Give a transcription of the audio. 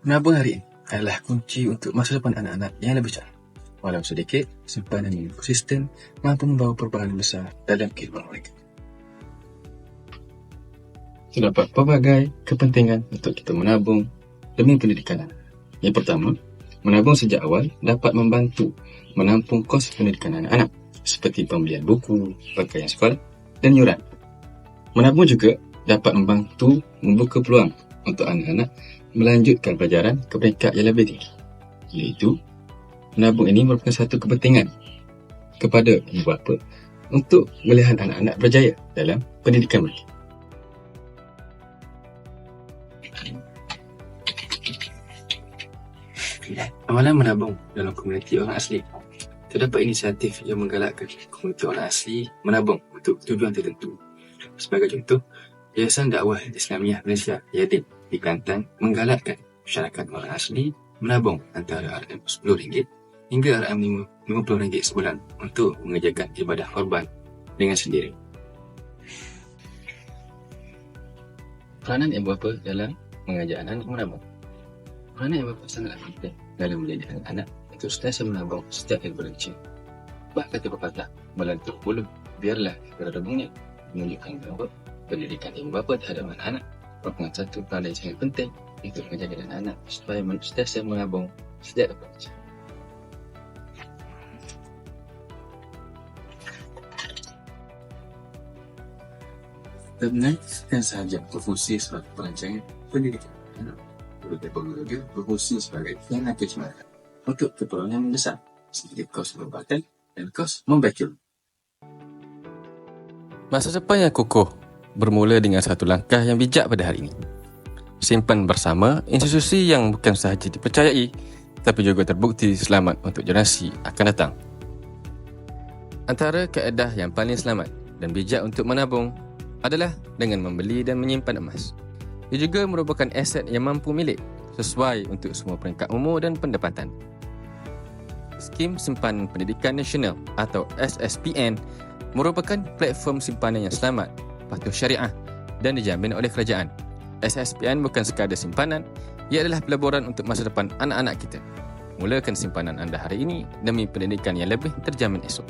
Menabung hari ini adalah kunci untuk masa depan anak-anak yang lebih cerah. Walau sedikit, simpanan yang konsisten mampu membawa perubahan besar dalam kehidupan mereka. Terdapat pelbagai kepentingan untuk kita menabung demi pendidikan anak. Yang pertama, menabung sejak awal dapat membantu menampung kos pendidikan anak-anak seperti pembelian buku, pakaian sekolah dan yuran. Menabung juga dapat membantu membuka peluang untuk anak-anak melanjutkan pelajaran ke peringkat yang lebih tinggi. Iaitu, menabung ini merupakan satu kepentingan kepada ibu bapa untuk melihat anak-anak berjaya dalam pendidikan mereka. Amalan menabung dalam komuniti orang asli Terdapat inisiatif yang menggalakkan komuniti orang asli menabung untuk tujuan tertentu. Sebagai contoh, Yayasan Dakwah Islamiah Malaysia YADIM di Kelantan menggalakkan masyarakat orang asli menabung antara RM10 hingga RM50 sebulan untuk mengerjakan ibadah korban dengan sendiri. Peranan ibu bapa dalam mengajar anak menabung. Peranan ibu bapa sangatlah penting dalam menjadi anak-anak itu sentiasa menabung setiap hari berencana. Bahkan kata pepatah, melantuk bulu, biarlah berada bunyi, menunjukkan bahawa pendidikan ibu bapa terhadap anak-anak merupakan satu perkara yang sangat penting untuk menjaga anak-anak supaya sentiasa menabung setiap hari berencana. Sebenarnya kan sahaja berfungsi sebagai perancangan pendidikan anak. Beberapa juga berfungsi sebagai tenaga cemara untuk keperluan yang mendesak seperti kos pengobatan dan kos membacul. Masa depan yang kukuh bermula dengan satu langkah yang bijak pada hari ini. Simpan bersama institusi yang bukan sahaja dipercayai tapi juga terbukti selamat untuk generasi akan datang. Antara kaedah yang paling selamat dan bijak untuk menabung adalah dengan membeli dan menyimpan emas. Ia juga merupakan aset yang mampu milik sesuai untuk semua peringkat umur dan pendapatan. Skim Simpanan Pendidikan Nasional atau SSPN merupakan platform simpanan yang selamat, patuh syariah dan dijamin oleh kerajaan. SSPN bukan sekadar simpanan, ia adalah pelaburan untuk masa depan anak-anak kita. Mulakan simpanan anda hari ini demi pendidikan yang lebih terjamin esok.